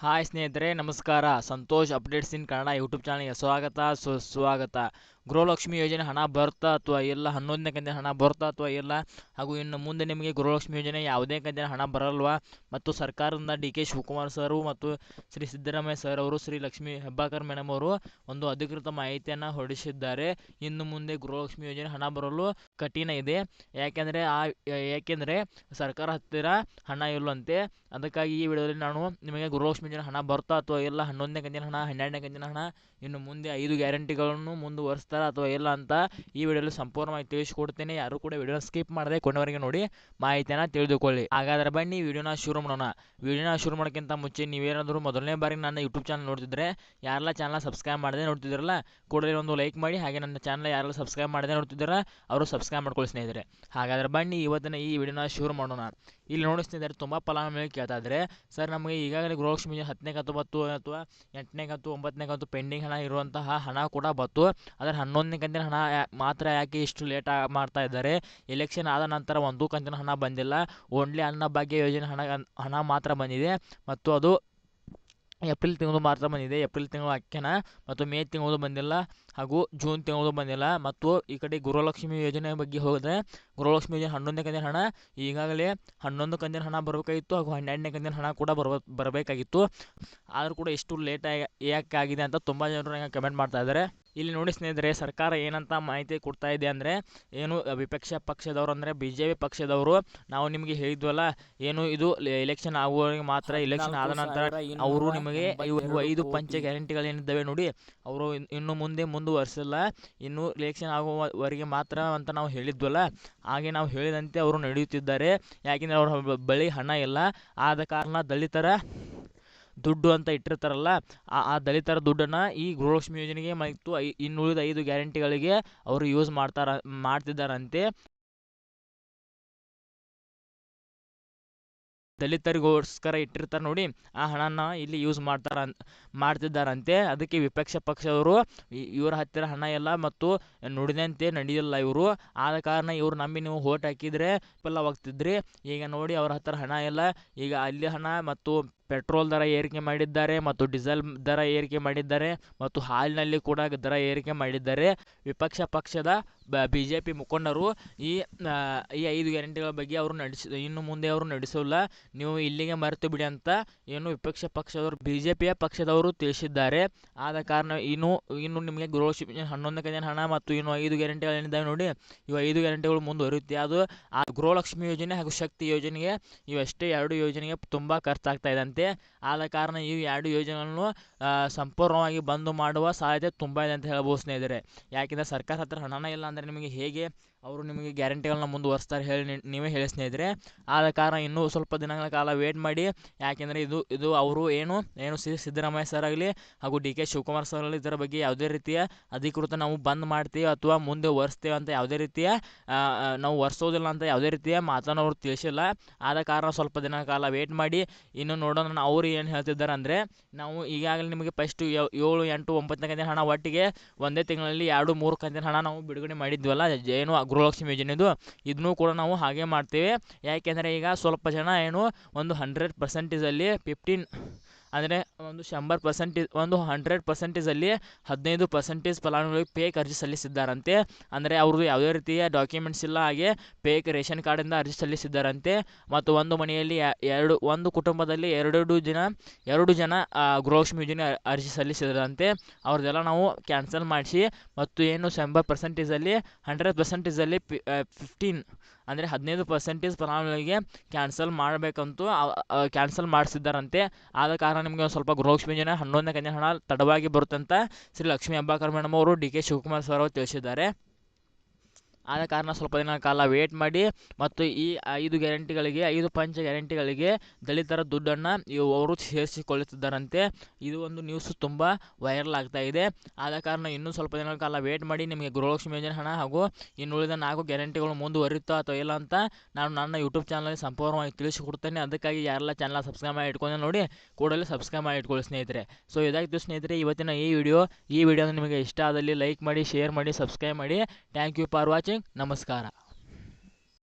Hi ಸ್ನೇಹಿತರೆ ನಮಸ್ಕಾರ Santosh updates in Kannada YouTube ಚಾನಲ್ಗೆ ಸ್ವಾಗತ ಸುಸ್ವಾಗತ ಗೃಹಲಕ್ಷ್ಮಿ ಯೋಜನೆ ಹಣ ಬರುತ್ತಾ ಅಥವಾ ಇಲ್ಲ, ಹನ್ನೊಂದನೇ ಕಂತಿನ ಹಣ ಬರ್ತಾ ಅಥವಾ ಇಲ್ಲ, ಹಾಗೂ ಇನ್ನು ಮುಂದೆ ನಿಮಗೆ ಗೃಹಲಕ್ಷ್ಮಿ ಯೋಜನೆ ಯಾವುದೇ ಕಂತಿನ ಹಣ ಬರಲ್ವಾ? ಮತ್ತು ಸರ್ಕಾರದಿಂದ ಡಿ ಕೆ ಶಿವಕುಮಾರ್ ಸರ್ ಮತ್ತು ಶ್ರೀ ಸಿದ್ದರಾಮಯ್ಯ ಸರ್ ಅವರು, ಶ್ರೀ ಲಕ್ಷ್ಮಿ ಹೆಬ್ಬಾಕರ್ ಮೇಡಮ್ ಅವರು ಒಂದು ಅಧಿಕೃತ ಮಾಹಿತಿಯನ್ನು ಹೊರಡಿಸಿದ್ದಾರೆ. ಇನ್ನು ಮುಂದೆ ಗೃಹಲಕ್ಷ್ಮಿ ಯೋಜನೆ ಹಣ ಬರಲು ಕಠಿಣ ಇದೆ. ಯಾಕೆಂದರೆ ಆ, ಯಾಕೆಂದರೆ ಸರ್ಕಾರ ಹತ್ತಿರ ಹಣ ಇಲ್ಲಂತೆ. ಅದಕ್ಕಾಗಿ ಈ ವಿಡಿಯೋದಲ್ಲಿ ನಾನು ನಿಮಗೆ ಗೃಹಲಕ್ಷ್ಮಿ ಯೋಜನೆ ಹಣ ಬರ್ತಾ ಅಥವಾ ಇಲ್ಲ, ಹನ್ನೊಂದನೇ ಕಂತಿನ ಹಣ, ಹನ್ನೆರಡನೇ ಕಂತಿನ ಹಣ, ಇನ್ನು ಮುಂದೆ ಐದು ಗ್ಯಾರಂಟಿಗಳನ್ನು ಮುಂದುವರಿಸ್ತಾರಾ ಅಥವಾ ಇಲ್ಲ ಅಂತ ಈ ವಿಡಿಯೋಲಿ ಸಂಪೂರ್ಣವಾಗಿ ತಿಳಿಸ್ಕೊಡ್ತೀನಿ. ಯಾರು ಕೂಡ ವಿಡಿಯೋನ ಸ್ಕಿಪ್ ಮಾಡದೆ ಕೊನೆವರೆಗೆ ನೋಡಿ ಮಾಹಿತಿಯನ್ನು ತಿಳಿದುಕೊಳ್ಳಿ. ಹಾಗಾದ್ರೆ ಬನ್ನಿ ವಿಡಿಯೋನ ಶುರು ಮಾಡೋಣ. ವಿಡಿಯೋನ ಶುರು ಮಾಡೋಕ್ಕಿಂತ ಮುಂಚೆ ನೀವೇನಾದರೂ ಮೊದಲನೇ ಬಾರಿ ನನ್ನ ಯೂಟ್ಯೂಬ್ ಚಾನಲ್ ನೋಡ್ತಿದ್ರೆ, ಯಾರೆಲ್ಲ ಚಾನಲ್ ಸಬ್ಸ್ಕ್ರೈಬ್ ಮಾಡದೆ ನೋಡ್ತಿದ್ರಲ್ಲ ಕೂಡಲೇ ಒಂದು ಲೈಕ್ ಮಾಡಿ ಹಾಗೆ ನನ್ನ ಚಾನಲ್ ಯಾರೆಲ್ಲ ಸಬ್ಸ್ಕ್ರೈಬ್ ಮಾಡದೆ ನೋಡ್ತಿದ್ದೀರಾ ಅವರು ಸಬ್ಸ್ಕ್ರೈಬ್ ಮಾಡ್ಕೊಳ್ಳಿ ಸ್ನೇಹಿತರೆ. ಹಾಗಾದ್ರೆ ಬನ್ನಿ ಇವತ್ತಿನ ಈ ವಿಡಿಯೋನ ಶುರು ಮಾಡೋಣ. ಇಲ್ಲಿ ನೋಡಿ ಸ್ನೇಹಿತರೆ, ತುಂಬ ಫಲಾನುಭವಿ ಕೇಳ್ತಾ ಸರ್, ನಮಗೆ ಈಗಾಗಲೇ ಗೃಹಲಕ್ಷ್ಮಿ ಹತ್ತನೇ ಕಂತು ಬತ್ತು ಅಥವಾ ಎಂಟನೇ ಕಂತು, ಒಂಬತ್ತನೇ ಕಂತು ಪೆಂಡಿಂಗ್ ಹಣ ಇರುವಂತಹ ಹಣ ಕೂಡ ಬತ್ತು ಆದರೆ ಹನ್ನೊಂದನೇ ಕಂತಿನ ಹಣ ಮಾತ್ರ ಯಾಕೆ ಇಷ್ಟು ಲೇಟ್ ಮಾಡ್ತಾ ಇದ್ದಾರೆ? ಎಲೆಕ್ಷನ್ ಆದ ನಂತರ ಒಂದು ಕಂತಿನ ಹಣ ಬಂದಿಲ್ಲ. ಓನ್ಲಿ ಅನ್ನಭಾಗ್ಯ ಯೋಜನೆ ಹಣ ಹಣ ಮಾತ್ರ ಬಂದಿದೆ. ಮತ್ತು ಅದು ಏಪ್ರಿಲ್ ತಿಂಗಳು ಮಾತ್ರ ಬಂದಿದೆ. ಏಪ್ರಿಲ್ ತಿಂಗಳು ಅಕ್ಕಿನ ಮತ್ತು ಮೇ ತಿಂಗಳು ಬಂದಿಲ್ಲ. ಹಾಗೂ ಜೂನ್ ತಿಂಗಳು ಬಂದಿಲ್ಲ. ಮತ್ತು ಈ ಕಡೆ ಗೃಹಲಕ್ಷ್ಮಿ ಯೋಜನೆ ಬಗ್ಗೆ ಹೋದರೆ ಗೃಹಲಕ್ಷ್ಮಿ ಯೋಜನೆ ಹನ್ನೊಂದನೇ ಕಂದಿನ ಹಣ, ಈಗಾಗಲೇ ಹನ್ನೊಂದು ಕಂದಿನ ಹಣ ಬರಬೇಕಾಗಿತ್ತು ಹಾಗೂ ಹನ್ನೆರಡನೇ ಕಂದಿನ ಹಣ ಕೂಡ ಬರಬ ಬರಬೇಕಾಗಿತ್ತು. ಆದರೂ ಕೂಡ ಎಷ್ಟು ಲೇಟ್ ಯಾಕೆ ಆಗಿದೆ ಅಂತ ತುಂಬ ಜನರು ನನಗೆ ಕಮೆಂಟ್ ಮಾಡ್ತಾ ಇದ್ದಾರೆ. ಇಲ್ಲಿ ನೋಡಿ ಸ್ನೇಹಿತರೆ, ಸರ್ಕಾರ ಏನಂತ ಮಾಹಿತಿ ಕೊಡ್ತಾ ಇದೆ ಅಂದರೆ, ಏನು ವಿಪಕ್ಷ ಪಕ್ಷದವರು ಅಂದರೆ ಬಿ ಜೆ ಪಿ ಪಕ್ಷದವರು, ನಾವು ನಿಮಗೆ ಹೇಳಿದ್ವಲ್ಲ, ಏನು ಇದು ಎಲೆಕ್ಷನ್ ಆಗುವವರೆಗೆ ಮಾತ್ರ ಎಲೆಕ್ಷನ್ ಆದ ನಂತರ ಅವರು ನಿಮಗೆ ಐದು ಪಂಚ ಗ್ಯಾರಂಟಿಗಳೇನಿದ್ದಾವೆ ನೋಡಿ, ಅವರು ಇನ್ನು ಮುಂದೆ ಮುಂದುವರೆಸಿಲ್ಲ, ಇನ್ನು ಎಲೆಕ್ಷನ್ ಆಗುವವರೆಗೆ ಮಾತ್ರ ಅಂತ ನಾವು ಹೇಳಿದ್ವಲ್ಲ, ಹಾಗೆ ನಾವು ಹೇಳಿದಂತೆ ಅವರು ನಡೆಯುತ್ತಿದ್ದಾರೆ, ಯಾಕೆಂದರೆ ಅವರ ಬಳಿ ಹಣ ಇಲ್ಲ, ಆದ ಕಾರಣ ದಲಿತರ ದುಡ್ಡು ಅಂತ ಇಟ್ಟಿರ್ತಾರಲ್ಲ, ಆ ಆ ದಲಿತರ ದುಡ್ಡನ್ನು ಈ ಗೃಹಲಕ್ಷ್ಮಿ ಯೋಜನೆಗೆ ಮತ್ತು ಐ, ಇನ್ನುಳಿದ ಐದು ಗ್ಯಾರಂಟಿಗಳಿಗೆ ಅವರು ಯೂಸ್ ಮಾಡ್ತಾರ, ಮಾಡ್ತಿದ್ದಾರಂತೆ. ದಲಿತರಿಗೋಸ್ಕರ ಇಟ್ಟಿರ್ತಾರೆ ನೋಡಿ, ಆ ಹಣನ ಇಲ್ಲಿ ಯೂಸ್ ಮಾಡ್ತಾರ, ಮಾಡ್ತಿದ್ದಾರಂತೆ. ಅದಕ್ಕೆ ವಿಪಕ್ಷ ಪಕ್ಷದವರು ಇವರ ಹತ್ತಿರ ಹಣ ಇಲ್ಲ ಮತ್ತು ನುಡಿದಂತೆ ನಡೆಯಲ್ಲ ಇವರು. ಆದ ಕಾರಣ ಇವರು ನಂಬಿ ನೀವು ಓಟ್ ಹಾಕಿದರೆ ಪಲ್ಲವಾಗ್ತಿದ್ರಿ ಈಗ ನೋಡಿ ಅವ್ರ ಹತ್ತಿರ ಹಣ ಇಲ್ಲ. ಈಗ ಅಲ್ಲಿ ಹಣ ಮತ್ತು ಪೆಟ್ರೋಲ್ ದರ ಏರಿಕೆ ಮಾಡಿದ್ದಾರೆ ಮತ್ತು ಡೀಸೆಲ್ ದರ ಏರಿಕೆ ಮಾಡಿದ್ದಾರೆ ಮತ್ತು ಹಾಲಿನಲ್ಲಿ ಕೂಡ ದರ ಏರಿಕೆ ಮಾಡಿದ್ದಾರೆ. ವಿಪಕ್ಷ ಪಕ್ಷದ ಬಿ ಜೆ ಪಿ ಮುಖಂಡರು ಈ ಈ ಐದು ಗ್ಯಾರಂಟಿಗಳ ಬಗ್ಗೆ ಅವರು ನಡೆಸಿ, ಇನ್ನು ಮುಂದೆ ಅವರು ನಡೆಸೋಲ್ಲ. ನೀವು ಇಲ್ಲಿಗೆ ಮರೆತು ಬಿಡಿ ಅಂತ ಏನು ವಿಪಕ್ಷ ಪಕ್ಷದವರು ಬಿ ಜೆ ಪಿಯ ಪಕ್ಷದವರು ತಿಳಿಸಿದ್ದಾರೆ. ಆದ ಕಾರಣ ಇನ್ನು ಇನ್ನು ನಿಮಗೆ ಗೃಹಶಿಪ್ ಹನ್ನೊಂದು ಕಂತಿನ ಹಣ ಮತ್ತು ಇನ್ನು ಐದು ಗ್ಯಾರಂಟಿಗಳೇನಿದ್ದಾವೆ ನೋಡಿ, ಇವು ಐದು ಗ್ಯಾರಂಟಿಗಳು ಮುಂದುವರಿಯುತ್ತೆ. ಅದು ಆ ಗೃಹಲಕ್ಷ್ಮಿ ಯೋಜನೆ ಹಾಗೂ ಶಕ್ತಿ ಯೋಜನೆಗೆ ಇವಷ್ಟೇ ಎರಡು ಯೋಜನೆಗೆ ತುಂಬ ಖರ್ಚಾಗ್ತಾ ಇದೆ ಅಂತೆ ಆದ ಕಾರಣ ಈ ಎರಡು ಯೋಜನೆಗಳನ್ನು ಸಂಪೂರ್ಣವಾಗಿ ಬಂದ್ ಮಾಡುವ ಸಾಧ್ಯತೆ ತುಂಬ ಇದೆ ಅಂತ ಹೇಳ್ಬೋದು ಸ್ನೇಹಿತರೆ. ಯಾಕೆಂದರೆ ಸರ್ಕಾರ ಹತ್ರ ಹಣನೇ ಇಲ್ಲ ಅಂದರೆ ನಿಮಗೆ ಹೇಗೆ ಅವರು ನಿಮಗೆ ಗ್ಯಾರಂಟಿಗಳನ್ನ ಮುಂದುವರಿಸ್ತಾರೆ ಹೇಳಿ ನೀವೇ ಹೇಳಿ ಸ್ನೇಹಿತರೆ. ಆದ ಕಾರಣ ಇನ್ನೂ ಸ್ವಲ್ಪ ದಿನಗಳ ಕಾಲ ವೇಟ್ ಮಾಡಿ. ಯಾಕೆಂದರೆ ಇದು ಇದು ಅವರು ಏನು ಏನು ಸಿ ಸಿದ್ದರಾಮಯ್ಯ ಸರ್ ಆಗಲಿ ಹಾಗೂ ಡಿ ಕೆ ಶಿವಕುಮಾರ್ ಸರ್ ಆಗಲಿ ಇದರ ಬಗ್ಗೆ ಯಾವುದೇ ರೀತಿಯ ಅಧಿಕೃತ ನಾವು ಬಂದ್ ಮಾಡ್ತೀವಿ ಅಥವಾ ಮುಂದೆ ಒರೆಸ್ತೇವೆ ಅಂತ ಯಾವುದೇ ರೀತಿಯ ನಾವು ಒರೆಸೋದಿಲ್ಲ ಅಂತ ಯಾವುದೇ ರೀತಿಯ ಮಾತನ್ನು ಅವರು ತಿಳಿಸಿಲ್ಲ. ಆದ ಕಾರಣ ಸ್ವಲ್ಪ ದಿನಗಳ ಕಾಲ ವೇಟ್ ಮಾಡಿ. ಇನ್ನು ನೋಡೋಣ ಅವರು ಏನು ಹೇಳ್ತಿದ್ದಾರೆ ಅಂದರೆ, ನಾವು ಈಗಾಗಲೇ ನಿಮಗೆ ಫಸ್ಟು ಏಳು ಎಂಟು ಒಂಬತ್ತನೇ ಕಂತಿನ ಹಣ ಒಟ್ಟಿಗೆ ಒಂದೇ ತಿಂಗಳಲ್ಲಿ ಎರಡು ಮೂರು ಕಂತಿನ ಹಣ ನಾವು ಬಿಡುಗಡೆ ಮಾಡಿದ್ವಲ್ಲ ಏನು ಗೃಹಲಕ್ಷ್ಮಿ ಯೋಜನೆದು ಇದನ್ನೂ ಕೂಡ ನಾವು ಹಾಗೆ ಮಾಡ್ತೇವೆ. ಯಾಕೆಂದರೆ ಈಗ ಸ್ವಲ್ಪ ಜನ ಏನು ಒಂದು ಹಂಡ್ರೆಡ್ ಪರ್ಸೆಂಟೇಜಲ್ಲಿ ಫಿಫ್ಟೀನ್ ಅಂದರೆ ಒಂದು ಶಂಬರ್ ಪರ್ಸೆಂಟೇಜ್ ಒಂದು ಹಂಡ್ರೆಡ್ ಪರ್ಸೆಂಟೇಜಲ್ಲಿ ಹದಿನೈದು ಪರ್ಸೆಂಟೇಜ್ ಫಲಾನುಭವಿ ಪೇಕ್ ಅರ್ಜಿ ಸಲ್ಲಿಸಿದ್ದಾರಂತೆ. ಅಂದರೆ ಅವ್ರದ್ದು ಯಾವುದೇ ರೀತಿಯ ಡಾಕ್ಯುಮೆಂಟ್ಸ್ ಇಲ್ಲ, ಹಾಗೆ ಪೇಕ್ ರೇಷನ್ ಕಾರ್ಡಿಂದ ಅರ್ಜಿ ಸಲ್ಲಿಸಿದ್ದಾರಂತೆ. ಮತ್ತು ಒಂದು ಮನೆಯಲ್ಲಿ ಎರಡು, ಒಂದು ಕುಟುಂಬದಲ್ಲಿ ಎರಡೆರಡು ಜನ, ಎರಡು ಜನ ಗೃಹಲಕ್ಷ್ಮಿ ಯೋಜನೆ ಅರ್ಜಿ ಸಲ್ಲಿಸಿದ್ರಂತೆ ಅವ್ರದ್ದೆಲ್ಲ ನಾವು ಕ್ಯಾನ್ಸಲ್ ಮಾಡಿಸಿ, ಮತ್ತು ಏನು ಶಂಬರ್ ಪರ್ಸೆಂಟೇಜಲ್ಲಿ ಹಂಡ್ರೆಡ್ ಪರ್ಸೆಂಟೇಜಲ್ಲಿ ಫಿಫ್ಟೀನ್ ಅಂದರೆ ಹದಿನೈದು ಪರ್ಸೆಂಟೇಜ್ ಫಲಾನುಭವಿಗೆ ಕ್ಯಾನ್ಸಲ್ ಮಾಡಬೇಕಂತೂ ಕ್ಯಾನ್ಸಲ್ ಮಾಡಿಸಿದ್ದಾರಂತೆ. ಆದ ಕಾರಣ ನಿಮಗೆ ಒಂದು ಸ್ವಲ್ಪ ಗೃಹಲಕ್ಷ್ಮಿ ಹನ್ನೊಂದನೇ ಕಂತಿನ ಹಣ ತಡವಾಗಿ ಬರುತ್ತಂತ ಶ್ರೀ ಲಕ್ಷ್ಮೀ ಹೆಬ್ಬಾಳ್ಕರ್ ಮೇಡಮ್ ಅವರು ಡಿ ಕೆ ಶಿವಕುಮಾರ್ ಸರ್ ಅವರು ತಿಳಿಸಿದ್ದಾರೆ. ಆದ ಕಾರಣ ಸ್ವಲ್ಪ ದಿನ ಕಾಲ ವೇಟ್ ಮಾಡಿ ಮತ್ತು ಈ ಐದು ಗ್ಯಾರಂಟಿಗಳಿಗೆ ಐದು ಪಂಚ ಗ್ಯಾರಂಟಿಗಳಿಗೆ ದಲಿತರ ದುಡ್ಡನ್ನು ಅವರು ಸೇರಿಸಿಕೊಳ್ಳುತ್ತಿದ್ದಾರಂತೆ. ಇದು ಒಂದು ನ್ಯೂಸ್ ತುಂಬ ವೈರಲ್ ಆಗ್ತಾ ಇದೆ. ಆದ ಕಾರಣ ಇನ್ನೂ ಸ್ವಲ್ಪ ದಿನಗಳ ಕಾಲ ವೇಟ್ ಮಾಡಿ ನಿಮಗೆ ಗೃಹಲಕ್ಷ್ಮಿ ಯೋಜನೆ ಹಣ ಹಾಗೂ ಇನ್ನುಳಿದ ನಾಲ್ಕು ಗ್ಯಾರಂಟಿಗಳು ಮುಂದುವರಿಯುತ್ತೋ ಅಥವಾ ಇಲ್ಲ ಅಂತ ನಾನು ನನ್ನ ಯೂಟ್ಯೂಬ್ ಚಾನಲಲ್ಲಿ ಸಂಪೂರ್ಣವಾಗಿ ತಿಳಿಸಿಕೊಡ್ತೇನೆ. ಅದಕ್ಕಾಗಿ ಯಾರೆಲ್ಲ ಚಾನಲ್ ಸಬ್ಸ್ಕ್ರೈಬ್ ಮಾಡಿ ಇಟ್ಕೊಂಡೆ ನೋಡಿ, ಕೂಡಲೇ ಸಬ್ಸ್ಕ್ರೈಬ್ ಮಾಡಿ ಇಟ್ಕೊಳ್ಳಿ ಸ್ನೇಹಿತರೆ. ಸೊ ಇದಾಗಿತ್ತು ಸ್ನೇಹಿತರೆ, ಇವತ್ತಿನ ಈ ವಿಡಿಯೋ ಈ ವಿಡಿಯೋ ನಿಮಗೆ ಇಷ್ಟ ಆದಲ್ಲಿ ಲೈಕ್ ಮಾಡಿ ಶೇರ್ ಮಾಡಿ ಸಬ್ಸ್ಕ್ರೈಬ್ ಮಾಡಿ. ಥ್ಯಾಂಕ್ ಯು ಫಾರ್ ವಾಚಿಂಗ್ ನಮಸ್ಕಾರ